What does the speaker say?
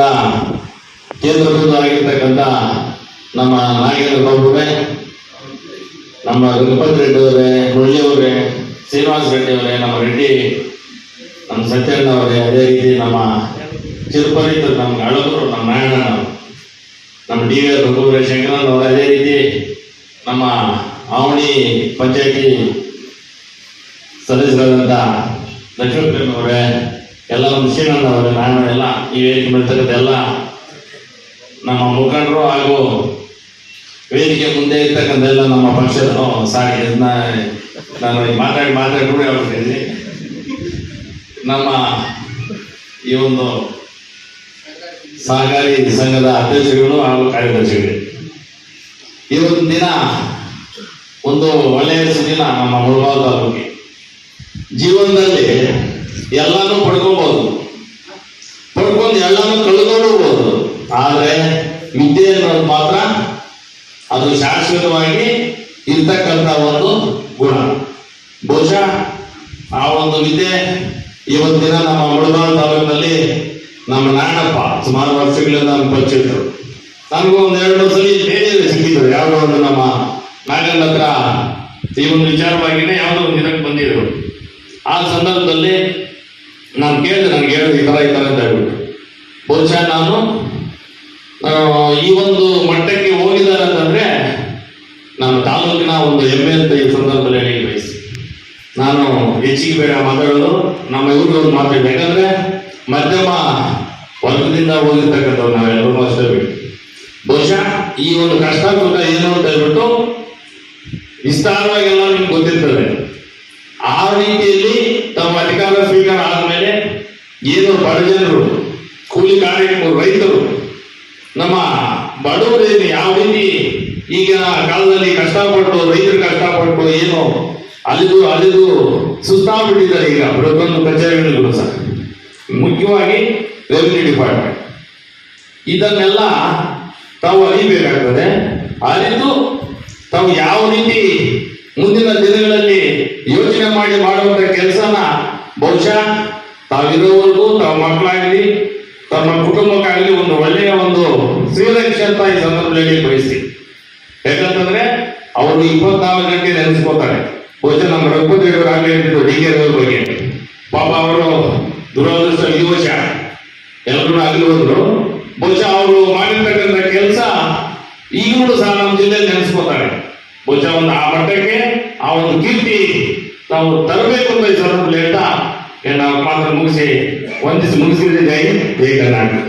ಕಾರ್ಯಕ್ರಮದ ಕೇಂದ್ರ ಬಿಂದು ಆಗಿರ್ತಕ್ಕಂಥ ನಮ್ಮ ನಾಗೇಂದ್ರ ಬಾಬುವೇ ನಮ್ಮ ಗಣಪತಿ ರೆಡ್ಡಿ ಅವರೇ ಮುಳ್ಳಿ ಅವರೇ ಶ್ರೀನಿವಾಸ ರೆಡ್ಡಿ ಅವರೇ ನಮ್ಮ ರೆಡ್ಡಿ, ನಮ್ಮ ಸತ್ಯಣ್ಣ ಅವರೇ, ಅದೇ ರೀತಿ ನಮ್ಮ ಚಿರುಪರಿತ, ನಮ್ಮ ಅಳಗರು ನಮ್ಮ ನಾರಾಯಣ ನಮ್ಮ ಡಿ ವಿ ರಘುವೀರ ಶಂಕರನ್ ಅವರು, ಅದೇ ರೀತಿ ನಮ್ಮ ಆವಣಿ ಪಂಚಾಯತಿ ಸದಸ್ಯರಾದಂಥ ಲಕ್ಷ್ಮೀಪ್ರೇಮ್ ಅವರೇ ಎಲ್ಲ ಒಂದು ನಾನು ಎಲ್ಲ, ಈ ವೇದಿಕೆ ಬರ್ತಕ್ಕಂಥೆಲ್ಲ ನಮ್ಮ ಮುಖಂಡರು ಹಾಗೂ ವೇದಿಕೆ ಮುಂದೆ ಇರ್ತಕ್ಕಂಥ ಎಲ್ಲ ನಮ್ಮ ಪಕ್ಷದ ಸಾರಿ ನಾನು ಮಾತಾಡಿ ಮಾತಾಡಿ ಹೇಳ್ತೀನಿ ನಮ್ಮ ಈ ಒಂದು ಸಹಕಾರಿ ಸಂಘದ ಅಧ್ಯಕ್ಷರುಗಳು ಹಾಗೂ ಕಾರ್ಯದರ್ಶಿಗಳು. ಇವತ್ತಿನ ದಿನ ಒಂದು ಒಳ್ಳೆಯ ಸುದಿನ ನಮ್ಮ ಮುಳಬಾಲ್ ತಾಲೂಕಿಗೆ. ಜೀವನದಲ್ಲಿ ಎಲ್ಲಾನು ಪಡ್ಕೋಬಹುದು ಪಡ್ಕೊಂಡು ಎಲ್ಲಾನು ಕಳ್ಕೊಂಡೋಗ್ಬೋದು. ಆದರೆ ವಿದ್ಯೆ ಅನ್ನೋದು ಮಾತ್ರ ಅದು ಶಾಶ್ವತವಾಗಿ ಇರ್ತಕ್ಕಂಥ ಒಂದು ಗುಣ. ಬಹುಶಃ ಆ ಒಂದು ವಿದ್ಯೆ ಇವತ್ತಿನ ನಮ್ಮ ಮುಳಬಾಲ್ ತಾಲೂಕಿನಲ್ಲಿ ನಮ್ಮ ನಾಡಪ್ಪ ಸುಮಾರು ವರ್ಷಗಳಿಂದ ನಮ್ಮ ಪರಿಚಯಿತರು ನನಗೂ ಒಂದು ಎರಡು ಸಲ ಬೇರೆ ಸಿಕ್ಕಿದ್ರು. ಯಾವುದೋ ಒಂದು ನಮ್ಮ ನಾಗನ ಹತ್ರ ಈ ಒಂದು ವಿಚಾರವಾಗಿನೇ ಯಾವುದೋ ಒಂದು ಇದಕ್ಕೆ ಬಂದಿದ್ರು. ಆ ಸಂದರ್ಭದಲ್ಲಿ ನಾನು ಕೇಳಿದೆ ನನಗೆ ಹೇಳಿ ಈ ಥರ ಈ ಥರ ಅಂತ ಹೇಳ್ಬಿಟ್ಟು. ಬಹುಶಃ ನಾನು ಈ ಒಂದು ಮಟ್ಟಕ್ಕೆ ಹೋಗಿದ್ದಾರೆ ಅಂತಂದ್ರೆ ನಮ್ಮ ತಾಲೂಕಿನ ಒಂದು ಹೆಮ್ಮೆ ಅಂತ ಈ ಸಂದರ್ಭದಲ್ಲಿ ಹೇಳಿ ಬಯಸಿ ನಾನು ಹೆಚ್ಚಿಗೆ ಬೇಡ ಮಾತಾಡೋದು, ನಮ್ಮ ಇವ್ರಿಗೆ ಒಂದು ಮಾತಾಡಿ ಯಾಕಂದ್ರೆ ಮಧ್ಯಮ ವರ್ಗದಿಂದ ಹೋಗಿರ್ತಕ್ಕಂಥವ್ರು ನಾವೆಲ್ಲರೂ ಅಷ್ಟೇ ಬಿಟ್ಟು ಬಹುಶಃ ಈ ಒಂದು ಕಷ್ಟ ಸುಖ ಏನು ಅಂತ ಹೇಳ್ಬಿಟ್ಟು ವಿಸ್ತಾರವಾಗಿ ಎಲ್ಲ ನಿಮ್ಗೆ ಗೊತ್ತಿರ್ತದೆ. ಏನು ಬಡಜನರು, ಕೂಲಿ ಕಾರ್ಮಿಕರು, ರೈತರು, ನಮ್ಮ ಬಡವರೇನು ಯಾವ ರೀತಿ ಈಗಿನ ಕಾಲದಲ್ಲಿ ಕಷ್ಟಪಟ್ಟು, ರೈತರು ಕಷ್ಟಪಟ್ಟು ಏನು ಅಲಿದು ಅಲಿದು ಸುಸ್ತಾಗ್ಬಿಟ್ಟಿದ್ದಾರೆ ಈಗ ಪ್ರತಿಯೊಂದು ಕಚೇರಿಗಳು ಸಹ. ಮುಖ್ಯವಾಗಿ ರೆವಿನ್ಯೂ ಡಿಪಾರ್ಟ್ಮೆಂಟ್ ಇದನ್ನೆಲ್ಲ ತಾವು ಅರಿಬೇಕಾಗ್ತದೆ. ಅರಿತು ತಾವು ಯಾವ ರೀತಿ ಮುಂದಿನ ದಿನಗಳಲ್ಲಿ ಯೋಚನೆ ಮಾಡಿ ಮಾಡುವಂತ ಕೆಲಸನ ಬಹುಶಃ ತಾವಿರೋವರೆಗೂ ತಮ್ಮ ಮಕ್ಕಳಾಗಲಿ ತಮ್ಮ ಕುಟುಂಬಕ್ಕಾಗಲಿ ಒಂದು ಒಳ್ಳೆಯ ಒಂದು ಶ್ರೀರಕ್ಷೆ ಅಂತ ಈ ಸಂದರ್ಭದಲ್ಲಿ ಬಯಸಿ. ಯಾಕಂತಂದ್ರೆ ಅವರು ಇಪ್ಪತ್ನಾಲ್ಕು ಗಂಟೆ ನೆನೆಸ್ಕೋತಾರೆ. ಬಹುಶಃ ನಮ್ಮ ರಘುಪತಿ ಆಗಲೇ ಅಂತ ಡಿ ಕೆ ಬಗ್ಗೆ. ಪಾಪ ಅವರು ದುರದೃಷ್ಟ ವಿವಶ ಎಲ್ಲರೂ ಆಗಲಿ ಹೋದ್ರು. ಬಹುಶಃ ಅವರು ಮಾಡಿರ್ತಕ್ಕಂಥ ಕೆಲಸ ಈಗಲೂ ಸಹ ನಮ್ಮ ಜಿಲ್ಲೆಯಲ್ಲಿ ನೆನೆಸ್ಕೋತಾರೆ. ಬಹುಶಃ ಒಂದು ಆ ಮಟ್ಟಕ್ಕೆ ಆ ಒಂದು ಕೀರ್ತಿ ನಾವು ತರಬೇಕು ಅಂತ ಈ ಸಂದರ್ಭದಲ್ಲಿ ಏ, ನಾವು ಮಾತ್ರ ಮುಗಿಸಿ ವಂದಿಸಿ ಮುಗಿಸಿದ್ರೆ ಜೈ ಜೈ ಕರ್ನಾಟಕ